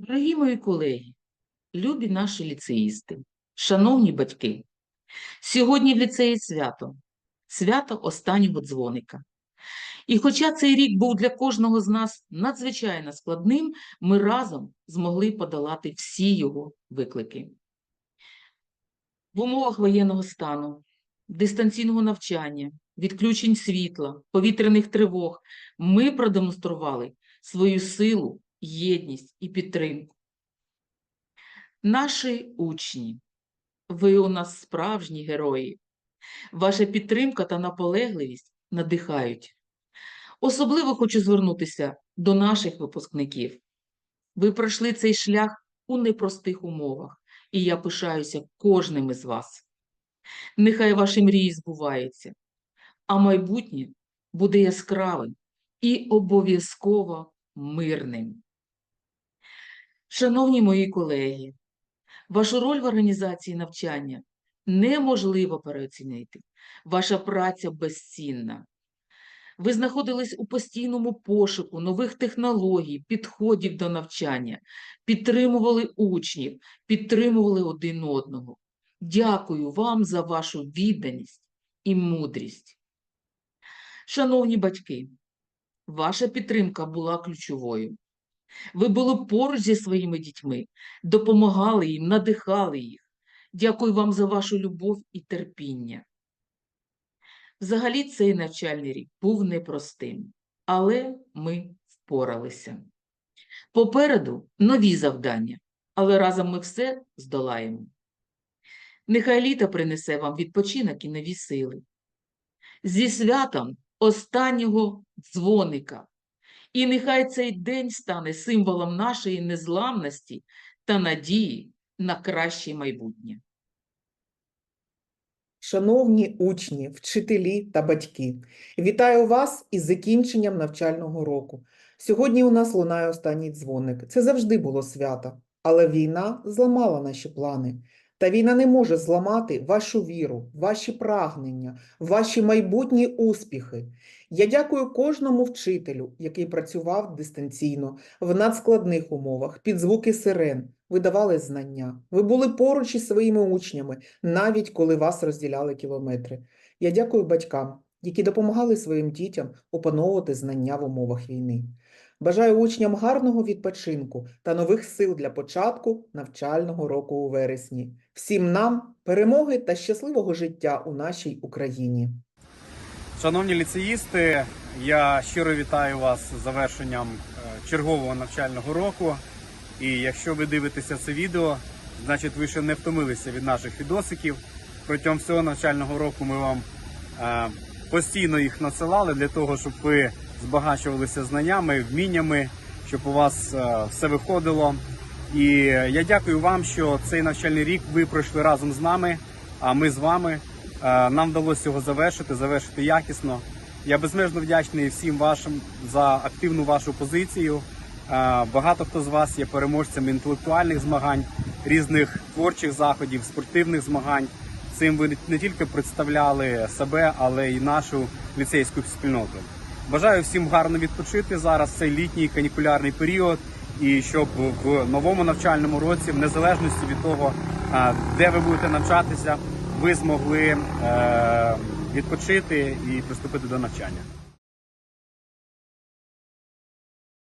Дорогі мої колеги, любі наші ліцеїсти, шановні батьки, сьогодні в ліцеї свято, свято останнього дзвоника. І хоча цей рік був для кожного з нас надзвичайно складним, ми разом змогли подолати всі його виклики. В умовах воєнного стану, дистанційного навчання, відключень світла, повітряних тривог ми продемонстрували свою силу, єдність і підтримку. Наші учні, ви у нас справжні герої. Ваша підтримка та наполегливість надихають. Особливо хочу звернутися до наших випускників. Ви пройшли цей шлях у непростих умовах, і я пишаюся кожним із вас. Нехай ваші мрії збуваються, а майбутнє буде яскравим і обов'язково мирним. Шановні мої колеги, вашу роль в організації навчання неможливо переоцінити. Ваша праця безцінна. Ви знаходились у постійному пошуку нових технологій, підходів до навчання, підтримували учнів, підтримували один одного. Дякую вам за вашу відданість і мудрість. Шановні батьки, ваша підтримка була ключовою. Ви були поруч зі своїми дітьми, допомагали їм, надихали їх. Дякую вам за вашу любов і терпіння. Взагалі, цей навчальний рік був непростим, але ми впоралися. Попереду нові завдання, але разом ми все здолаємо. Нехай літо принесе вам відпочинок і нові сили. Зі святом останнього дзвоника. І нехай цей день стане символом нашої незламності та надії на краще майбутнє. Шановні учні, вчителі та батьки, вітаю вас із закінченням навчального року. Сьогодні у нас лунає останній дзвоник. Це завжди було свято, але війна зламала наші плани. Та війна не може зламати вашу віру, ваші прагнення, ваші майбутні успіхи. Я дякую кожному вчителю, який працював дистанційно в надскладних умовах, під звуки сирен. Ви давали знання. Ви були поруч із своїми учнями, навіть коли вас розділяли кілометри. Я дякую батькам, які допомагали своїм дітям опановувати знання в умовах війни. Бажаю учням гарного відпочинку та нових сил для початку навчального року у вересні. Всім нам перемоги та щасливого життя у нашій Україні. Шановні ліцеїсти, я щиро вітаю вас з завершенням е, чергового навчального року. І якщо ви дивитеся це відео, значить ви ще не втомилися від наших відосиків. Протягом всього навчального року ми вам е, постійно їх надсилали для того, щоб ви збагачувалися знаннями, вміннями, щоб у вас е, все виходило. І я дякую вам, що цей навчальний рік ви пройшли разом з нами, а ми з вами. Е, Нам вдалося його завершити, завершити якісно. Я безмежно вдячний всім вашим за активну вашу позицію. Е, Багато хто з вас є переможцями інтелектуальних змагань, різних творчих заходів, спортивних змагань. Цим ви не тільки представляли себе, але й нашу ліцейську спільноту. Бажаю всім гарно відпочити зараз цей літній канікулярний період, і щоб в новому навчальному році, в незалежності від того, е, де ви будете навчатися, ви змогли е, відпочити і приступити до навчання.